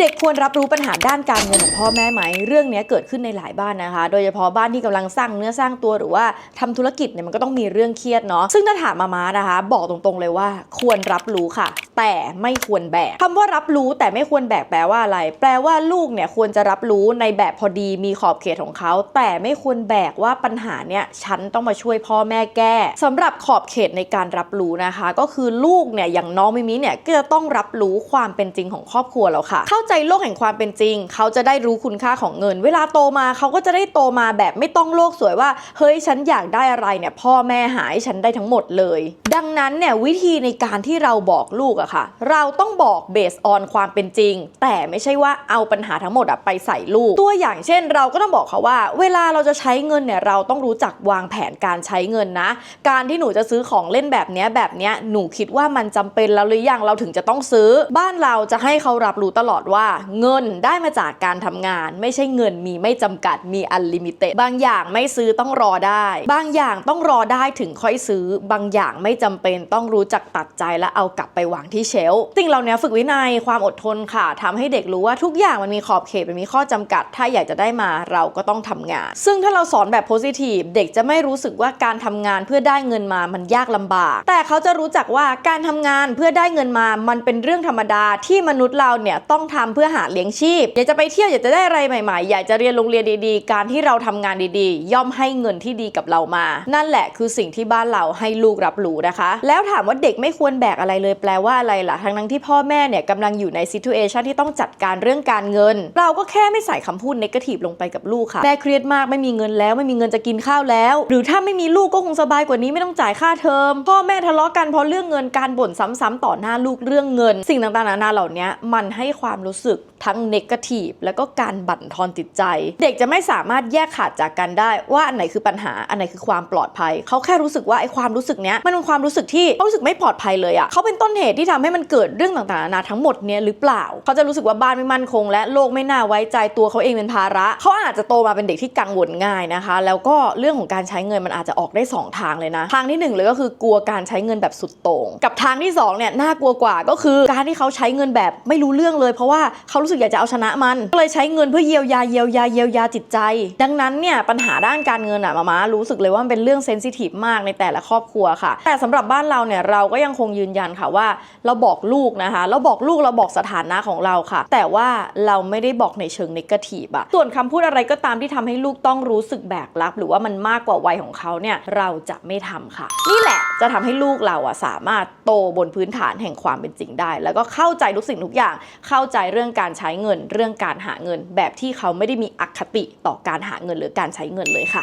เด็กควรรับรู้ปัญหาด้านการเงินของพ่อแม่ไหม เรื่องนี้เกิดขึ้นในหลายบ้านนะคะ โดยเฉพาะบ้านที่กำลังสร้างเนื้อสร้างตัวหรือว่าทำธุรกิจเนี่ยมันก็ต้องมีเรื่องเครียดเนาะซึ่งถ้าถามมามานะคะ บอกตรงๆเลยว่าควรรับรู้ค่ะ แต่ไม่ควรแบกคำว่ารับรู้แต่ไม่ควรแบกแปลว่าอะไร แปลว่าลูกเนี่ยควรจะรับรู้ในแบบพอดีมีขอบเขตของเขา แต่ไม่ควรแบกว่าปัญหาเนี่ยฉันต้องมาช่วยพ่อแม่แก้สำหรับขอบเขตในการรับรู้นะคะ ก็คือลูกเนี่ยอย่างน้องมิมิเนี่ยก็จะต้องรับรู้ความเป็นจริงของครอบครัวแล้วค่ะ เข้าใจโลกแห่งความเป็นจริง เขาจะได้รู้คุณค่าของเงิน เวลาโตมาเขาก็จะได้โตมาแบบไม่ต้องโลกสวยว่า เฮ้ยฉันอยากได้อะไรเนี่ยพ่อแม่หาให้ฉันได้ทั้งหมดเลย ดังนั้นเนี่ยวิธีในการที่เราบอกลูกอะค่ะ เราต้องบอกเบสออนความเป็นจริง แต่ไม่ใช่ว่าเอาปัญหาทั้งหมดอะไปใส่ลูก ตัวอย่างเช่น เราก็ต้องบอกเขาว่า เวลาเราจะใช้เงินเนี่ยเราต้องรู้จักวางแผนการใช้เงินนะ การที่หนูจะซื้อของเล่นแบบเนี้ยแบบเนี้ยหนูคิดว่ามันจำเป็นแล้วหรือยังเราถึงจะต้องซื้อ บ้านเราจะให้เขารับรู้ตลอดว่า เงินได้มาจากการทำงาน ไม่ใช่เงินมีไม่จำกัดมีอันลิมิเต็ดบางอย่างไม่ซื้อต้องรอได้ บางอย่างต้องรอได้ถึงค่อยซื้อ บางอย่างไม่จำเป็นต้องรู้จักตัดใจและเอากลับไปวางที่เชลสิ่งเหล่านี้ฝึกวินัยความอดทนค่ะทำให้เด็กรู้ว่าทุกอย่างมันมีขอบเขตมันมีข้อจำกัด ถ้าอยากจะได้มาเราก็ต้องทำงาน ซึ่งถ้าเราสอนแบบโพซิทีฟเด็กจะไม่รู้สึกว่าการทำงานเพื่อได้เงินมามันยากลำบาก แต่เขาจะรู้จักว่าการทำงานเพื่อได้เงินมา มันเป็นเรื่องธรรมดาที่มนุษย์เราเนี่ยต้องทำเพื่อหาเลี้ยงชีพ อยากจะไปเที่ยวอยากจะได้อะไรใหม่ๆ อยากจะเรียนโรงเรียนดีๆ การที่เราทำงานดีๆ ย่อมให้เงินที่ดีกับเรามา นั่นแหละคือสิ่งที่บ้านเราให้ลูกรับรู้นะคะ แล้วถามว่าเด็กไม่ควรแบกอะไรเลยแปลว่าอะไรล่ะ ทั้งนั้นที่พ่อแม่เนี่ยกำลังอยู่ในซิทูเอชันที่ต้องจัดการเรื่องการเงิน เราก็แค่ไม่ใส่คำพูดเนกาทีฟลงไปกับลูกค่ะ แม่เครียดมากไม่มีเงินแล้วไม่มีเงินจะกินข้าวแล้ว หรือถ้าไม่มีลูกก็คงสบายกว่านี้ไม่ต้องจ่ายค่าเทอม พ่อแม่ทะเลาะกันเพราะเรื่องเงินการบ่นซ้ำๆต่อหน้าลูกเรื่องเงิน สิ่งต่างๆนานาเหล่านี้มันให้ความรู้สึกทั้งเนกาทีฟแล้วก็การบั่นทอนจิตใจ เด็กจะไม่สามารถแยกขาดจากกันได้ ว่าอันไหนคือปัญหาอันไหนคือความปลอดภัย เขาแค่รู้สึกว่าไอ้ความรู้สึกเนี้ยมันเป็นความรู้สึกที่เขารู้สึกไม่ปลอดภัยเลยอะ่ะเขาเป็นต้นเหตุที่ทำให้มันเกิดเรื่องต่างๆนานาทั้งหมดเนี้ยหรือเปล่า เขาจะรู้สึกว่าบ้านไม่มั่นคง และโลกไม่น่าไว้ใจตัวเขาเองเป็นภาระ เขาอาจจะโตมาเป็นเด็กที่กังวลง่ายนะคะ แล้วก็เรื่องของการใช้เงินมันอาจจะออกได้สองทางเลยนะ ทางที่หนึ่งเลยก็คือกลัวการใช้เงินแบบสุดโต่งกับทางที่สองเนี่ยน่ากลัวกว่าก็คือการที่เขาใช้เงินแบบไม่รู้เรื่องเลย เพราะว่าเขารู้สึกอยากจะเอาชนะมันก็เลยใช้เงินเพื่อเยียวยาเยียวยาเยียวยาจิตใจ ดังนั้นเนี่ยปัญหาด้านการเงินอะมามารู้สึกเลยว่ามันเป็นเรื่องเซนซิทีฟมากในแต่ละครอบครัวค่ะ แต่สำหรับบ้านเราเนี่ยเราก็ยังคงยืนยันค่ะว่าเราบอกลูกนะคะ เราบอกลูกเราบอกสถานะของเราค่ะ แต่ว่าเราไม่ได้บอกในเชิงนิกทีฟอะส่วนคำพูดอะไรก็ตามที่ทำให้ลูกต้องรู้สึกแบกรับ หรือว่ามันมากกว่าวัยของเขาเนี่ยเราจะไม่ทำค่ะ นี่แหละจะทำให้ลูกเราอะสามารถโตบนพื้นฐานแห่งความเป็นจริงได้ แล้วก็เข้าใจทุกสิ่งทุกอย่าง เข้าใจเรื่องการใช้เงิน เรื่องการหาเงิน แบบที่เขาไม่ได้มีอคติต่อการหาเงินหรือการใช้เงินเลยค่ะ